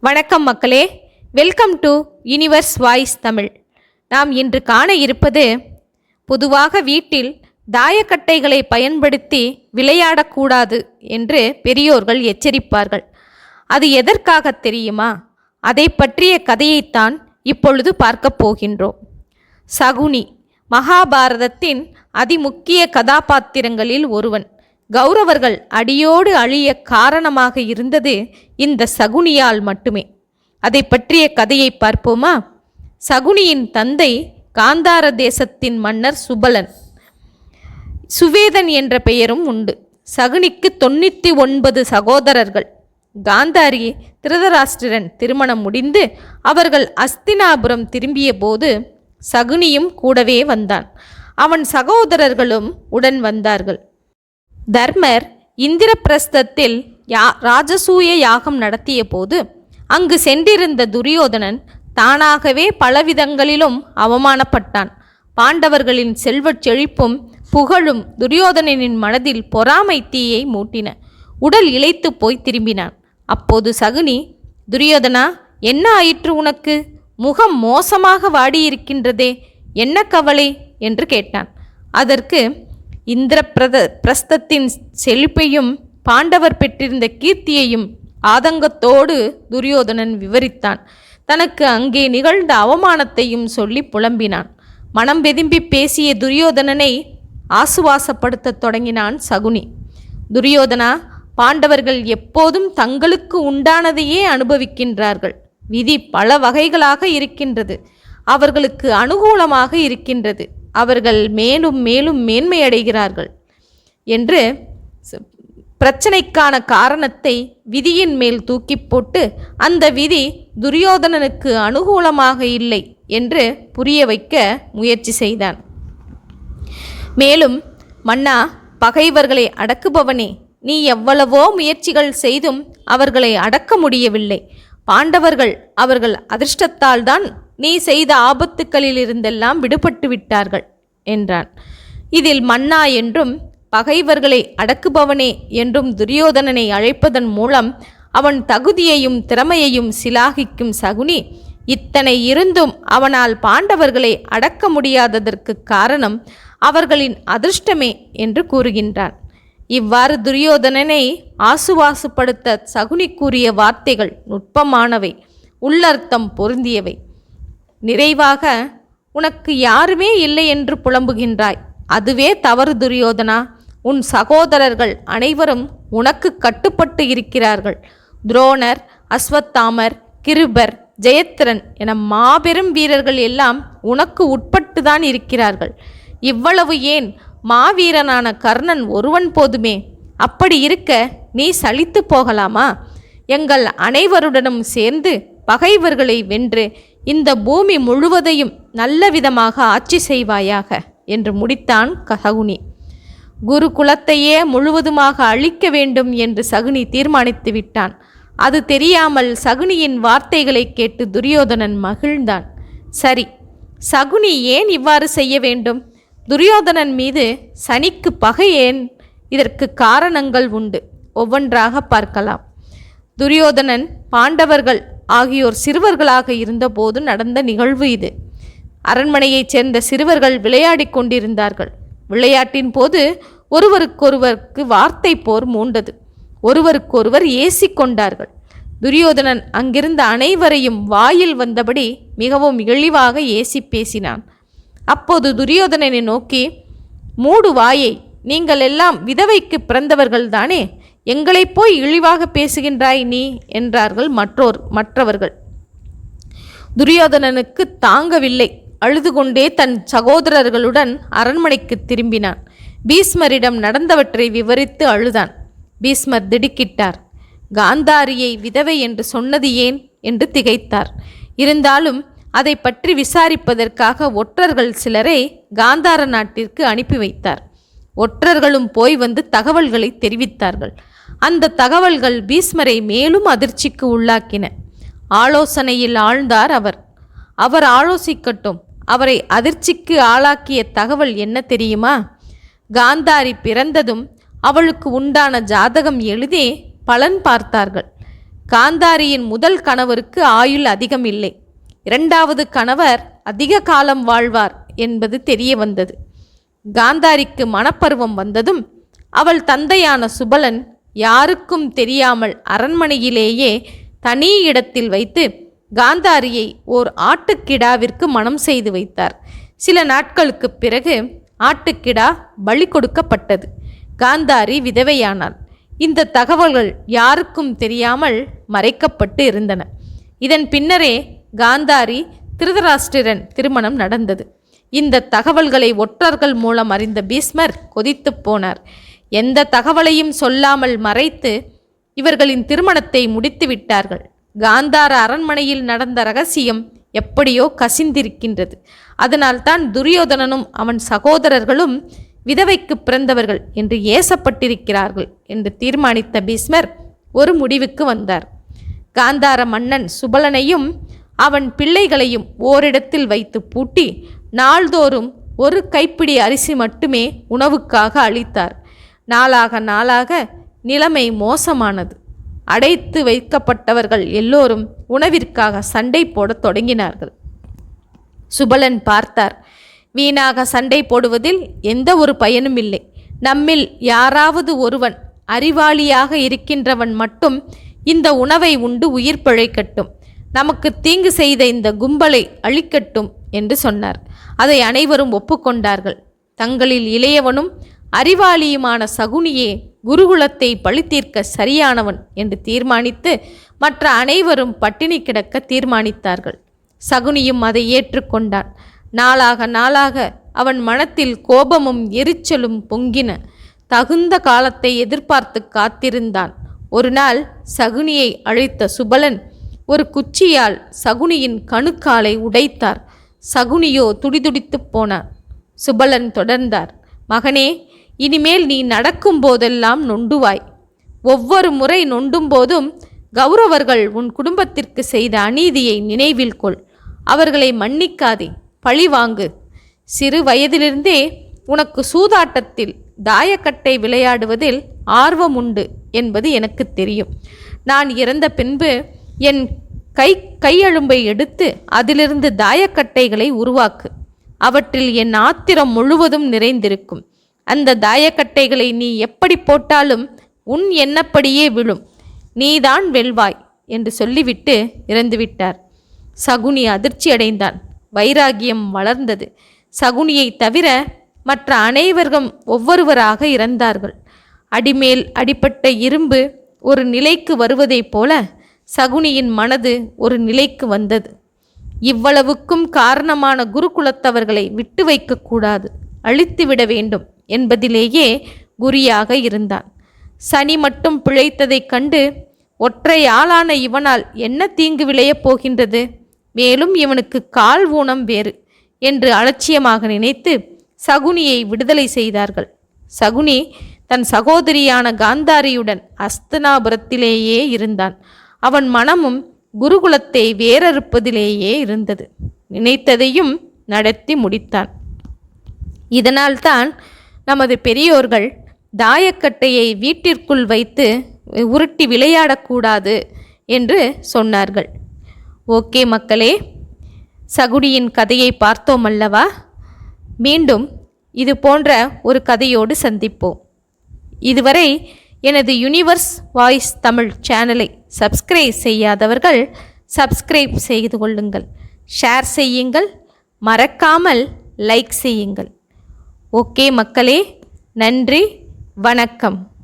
வணக்கம் மக்களே. Welcome to universe voice Tamil நாம் இன்று காண இருப்பது பொதுவாக வீட்டில் தாயக்கட்டைகளை பயன்படுத்தி விளையாடக்கூடாது என்று பெரியோர்கள் எச்சரிப்பார்கள். அது எதற்காக தெரியுமா? அதை பற்றிய கதையைத்தான் இப்பொழுது பார்க்கப் போகின்றோம். சகுனி மகாபாரதத்தின் அதிமுக்கிய கதாபாத்திரங்களில் ஒருவன். கௌரவர்கள் அடியோடு அழிய காரணமாக இருந்தது இந்த சகுனியால் மட்டுமே. அதை பற்றிய கதையை பார்ப்போமா? சகுனியின் தந்தை காந்தார தேசத்தின் மன்னர் சுபலன். சுவேதன் என்ற பெயரும் உண்டு. சகுனிக்கு தொண்ணூற்றி ஒன்பது சகோதரர்கள். காந்தாரி திருதராஷ்டிரன் திருமணம் முடிந்து அவர்கள் அஸ்தினாபுரம் திரும்பிய போது சகுனியும் கூடவே வந்தான். அவன் சகோதரர்களும் உடன் வந்தார்கள். தர்மர் இந்திரபிரஸ்தத்தில் யா ராஜசூய யாகம் நடத்திய போது அங்கு சென்றிருந்த துரியோதனன் தானாகவே பலவிதங்களிலும் அவமானப்பட்டான். பாண்டவர்களின் செல்வச் செழிப்பும் புகழும் துரியோதனனின் மனதில் பொறாமை தீயை மூட்டின. உடல் இழைத்து போய் திரும்பினான். அப்போது சகுனி துரியோதனா என்ன ஆயிற்று உனக்கு? முகம் மோசமாக வாடியிருக்கின்றதே என்ன கவலை? என்று கேட்டான். அதற்கு இந்திரபிரத பிரஸ்தத்தின் செழிப்பையும் பாண்டவர் பெற்றிருந்த கீர்த்தியையும் ஆதங்கத்தோடு துரியோதனன் விவரித்தான். தனக்கு அங்கே நிகழ்ந்த அவமானத்தையும் சொல்லி புலம்பினான். மனம் வெதும்பி பேசிய துரியோதனனை ஆசுவாசப்படுத்தத் தொடங்கினான் சகுனி. துரியோதனா பாண்டவர்கள் எப்போதும் தங்களுக்கு உண்டானதையே அனுபவிக்கின்றார்கள். விதி பல வகைகளாக இருக்கின்றது. அவர்களுக்கு அனுகூலமாக இருக்கின்றது. அவர்கள் மேலும் மேலும் மேன்மையடைகிறார்கள் என்று பிரச்சனைக்கான காரணத்தை விதியின் மேல் தூக்கி போட்டு அந்த விதி துரியோதனனுக்கு அனுகூலமாக இல்லை என்று புரிய வைக்க முயற்சி செய்தான். மேலும் மன்னா பகைவர்களை அடக்குபவனே நீ எவ்வளவோ முயற்சிகள் செய்தும் அவர்களை அடக்க முடியவில்லை. பாண்டவர்கள் அவர்கள் அதிர்ஷ்டத்தால் தான் நீ செய்த ஆபத்துக்களிலிருந்தெல்லாம் விடுபட்டு விட்டார்கள் என்றான். இதில் மன்னா என்றும் பகைவர்களை அடக்குபவனே என்றும் துரியோதனனை அழைப்பதன் மூலம் அவன் தகுதியையும் திறமையையும் சிலாகிக்கும் சகுனி இத்தனை இருந்தும் அவனால் பாண்டவர்களை அடக்க முடியாததற்கு காரணம் அவர்களின் அதிர்ஷ்டமே என்று கூறுகின்றான். இவ்வாறு துரியோதனனை ஆசுவாசுப்படுத்த சகுனி கூறிய வார்த்தைகள் நுட்பமானவை உள்ளர்த்தம் பொருந்தியவை. நிறைவாக உனக்கு யாருமே இல்லை என்று புலம்புகின்றாய். அதுவே தவறு துரியோதனா. உன் சகோதரர்கள் அனைவரும் உனக்கு கட்டுப்பட்டு இருக்கிறார்கள். துரோணர் அஸ்வத்தாமர் கிருபர் ஜெயத்திரன் என மாபெரும் வீரர்கள் எல்லாம் உனக்கு உட்பட்டுதான் இருக்கிறார்கள். இவ்வளவு ஏன் மாவீரனான கர்ணன் ஒருவன் போதுமே? அப்படி இருக்க நீ சலித்து போகலாமா? எங்கள் அனைவருடனும் சேர்ந்து பகைவர்களை வென்று இந்த பூமி முழுவதையும் நல்ல விதமாக ஆட்சி செய்வாயாக என்று முடித்தான் சகுனி. குரு குலத்தையே முழுவதுமாக அழிக்க வேண்டும் என்று சகுனி தீர்மானித்து விட்டான். அது தெரியாமல் சகுனியின் வார்த்தைகளை கேட்டு துரியோதனன் மகிழ்ந்தான். சரி சகுனி ஏன் இவ்வாறு செய்ய வேண்டும்? துரியோதனன் மீது சனிக்கு பகை ஏன்? இதற்கு காரணங்கள் உண்டு. ஒவ்வொன்றாக பார்க்கலாம். துரியோதனன் பாண்டவர்கள் ஆகியோர் சிறுவர்களாக இருந்தபோது நடந்த நிகழ்வு இது. அரண்மனையைச் சேர்ந்த சிறுவர்கள் விளையாடிக் கொண்டிருந்தார்கள். விளையாட்டின் போது ஒருவருக்கொருவருக்கு வார்த்தை போர் மூண்டது. ஒருவருக்கொருவர் ஏசிக்கொண்டார்கள். துரியோதனன் அங்கிருந்த அனைவரையும் வாயில் வந்தபடி மிகவும் இழிவாக ஏசி பேசினான். அப்போது துரியோதனனை நோக்கி மூடு வாயை நீங்கள் எல்லாம் விதவைக்கு பிறந்தவர்கள்தானே? எங்களைப் போய் இழிவாக பேசுகின்றாய் நீ என்றார்கள் மற்றோர் மற்றவர்கள். துரியோதனனுக்கு தாங்கவில்லை. அழுது கொண்டே தன் சகோதரர்களுடன் அரண்மனைக்கு திரும்பினான். பீஸ்மரிடம் நடந்தவற்றை விவரித்து அழுதான். பீஸ்மர் திடுக்கிட்டார். காந்தாரியை விதவை என்று சொன்னது ஏன்? என்று திகைத்தார். இருந்தாலும் அதை பற்றி விசாரிப்பதற்காக ஒற்றர்கள் சிலரை காந்தார நாட்டிற்கு அனுப்பி வைத்தார். ஒற்றர்களும் போய் வந்து தகவல்களை தெரிவித்தார்கள். அந்த தகவல்கள் பீஸ்மரை மேலும் அதிர்ச்சிக்கு உள்ளாக்கின. ஆலோசனையில் ஆழ்ந்தார் அவர். அவர் ஆலோசிக்கட்டும். அவரை அதிர்ச்சிக்கு ஆளாக்கிய தகவல் என்ன தெரியுமா? காந்தாரி பிறந்ததும் அவளுக்கு உண்டான ஜாதகம் எழுதி பலன் பார்த்தார்கள். காந்தாரியின் முதல் கணவருக்கு ஆயுள் அதிகம் இல்லை. இரண்டாவது கணவர் அதிக காலம் வாழ்வார் என்பது தெரிய வந்தது. காந்தாரிக்கு மணப்பருவம் வந்ததும் அவள் தந்தையான சுபலன் யாருக்கும் தெரியாமல் அரண்மனையிலேயே தனி இடத்தில் வைத்து காந்தாரியை ஓர் ஆட்டுக்கிடாவிற்கு மணம் செய்து வைத்தார். சில நாட்களுக்குப் பிறகு ஆட்டுக்கிடா பலி கொடுக்கப்பட்டது. காந்தாரி விதவையானாள். இந்த தகவல்கள் யாருக்கும் தெரியாமல் மறைக்கப்பட்டு இருந்தன. இதன் பின்னரே காந்தாரி திருதராஷ்டிரன் திருமணம் நடந்தது. இந்த தகவல்களை ஒற்றர்கள் மூலம் அறிந்த பீஸ்மர் கொதித்துப் போனார். எந்த தகவலையும் சொல்லாமல் மறைத்து இவர்களின் திருமணத்தை முடித்து விட்டார்கள். காந்தார அரண்மனையில் நடந்த ரகசியம் எப்படியோ கசிந்திருக்கின்றது. அதனால்தான் துரியோதனனும் அவன் சகோதரர்களும் விதவைக்கு பிறந்தவர்கள் என்று ஏசப்பட்டிருக்கிறார்கள் என்று தீர்மானித்த பீஸ்மர் ஒரு முடிவுக்கு வந்தார். காந்தார மன்னன் சுபலனையும் அவன் பிள்ளைகளையும் ஓரிடத்தில் வைத்து பூட்டி நாள்தோறும் ஒரு கைப்பிடி அரிசி மட்டுமே உணவுக்காக அளித்தார். நாளாக நாளாக நிலைமை மோசமானது. அடைத்து வைக்கப்பட்டவர்கள் எல்லோரும் உணவிற்காக சண்டை போடத் தொடங்கினார்கள். சுபலன் பார்த்தார் வீணாக சண்டை போடுவதில் எந்த ஒரு பயனும் இல்லை. நம்மில் யாராவது ஒருவன் அறிவாளியாக இருக்கின்றவன் மட்டும் இந்த உணவை உண்டு உயிர் பிழைக்கட்டும். நமக்கு தீங்கு செய்த இந்த கும்பலை அழிக்கட்டும் என்று சொன்னார். அதை அனைவரும் ஒப்புக்கொண்டார்கள். தங்களில் இளையவனும் அறிவாளியுமான சகுனியே குருகுலத்தை பழித்தீர்க்க சரியானவன் என்று தீர்மானித்து மற்ற அனைவரும் பட்டினி கிடக்க தீர்மானித்தார்கள். சகுனியும் அதை ஏற்றுக்கொண்டான். நாளாக நாளாக அவன் மனத்தில் கோபமும் எரிச்சலும் பொங்கின. தகுந்த காலத்தை எதிர்பார்த்து காத்திருந்தான். ஒரு நாள் சகுனியை அழைத்த சுபலன் ஒரு குச்சியால் சகுனியின் கணுக்காலை உடைத்தார். சகுனியோ துடிதுடித்துப் போனார் சுபலன் தொடர்ந்தார். மகனே இனிமேல் நீ நடக்கும் போதெல்லாம் நொண்டுவாய். ஒவ்வொரு முறை நொண்டும் போதும் கௌரவர்கள் உன் குடும்பத்திற்கு செய்த அநீதியை நினைவில் கொள். அவர்களை மன்னிக்காதே. பழி வாங்கு. சிறு வயதிலிருந்தே உனக்கு சூதாட்டத்தில் தாயக்கட்டை விளையாடுவதில் ஆர்வம் உண்டு என்பது எனக்கு தெரியும். நான் இறந்த பின்பு என் கை கையெழும்பை எடுத்து அதிலிருந்து தாயக்கட்டைகளை உருவாக்கு. அவற்றில் என் ஆத்திரம் முழுவதும் நிறைந்திருக்கும். அந்த தாயக்கட்டைகளை நீ எப்படி போட்டாலும் உன் எண்ணப்படியே விழும். நீதான் வெல்வாய் என்று சொல்லிவிட்டு இறந்துவிட்டார். சகுனி அதிர்ச்சி அடைந்தான். வைராகியம் வளர்ந்தது. சகுனியை தவிர மற்ற அனைவரும் ஒவ்வொருவராக இறந்தார்கள். அடிமேல் அடிப்பட்ட இரும்பு ஒரு நிலைக்கு வருவதைப் போல சகுனியின் மனது ஒரு நிலைக்கு வந்தது. இவ்வளவுக்கும் காரணமான குருகுலத்தவர்களை விட்டு வைக்கக்கூடாது அழித்துவிட வேண்டும் என்பதிலேயே குறியாக இருந்தான். சனி மட்டும் பிழைத்ததைக் கண்டு ஒற்றை ஆளான இவனால் என்ன தீங்கு விளையப் போகின்றது? மேலும் இவனுக்கு கால் ஊனம் வேறு என்று அலட்சியமாக நினைத்து சகுனியை விடுதலை செய்தார்கள். சகுனி தன் சகோதரியான காந்தாரியுடன் அஸ்தனாபுரத்திலேயே இருந்தான். அவன் மனமும் குருகுலத்தை வேறறுப்பதிலேயே இருந்தது. நினைத்ததையும் நடத்தி முடித்தான். இதனால்தான் நமது பெரியோர்கள் தாயக்கட்டையை வீட்டிற்குள் வைத்து உருட்டி விளையாடக்கூடாது என்று சொன்னார்கள். ஓகே மக்களே சகுடியின் கதையை பார்த்தோம் அல்லவா? மீண்டும் இது போன்ற ஒரு கதையோடு சந்திப்போம். இதுவரை எனது யுனிவர்ஸ் வாய்ஸ் தமிழ் சேனலை சப்ஸ்கிரைப் செய்யாதவர்கள் சப்ஸ்கிரைப் செய்து கொள்ளுங்கள். ஷேர் செய்யுங்கள். மறக்காமல் லைக் செய்யுங்கள். ஓகே மக்களே நன்றி வணக்கம்.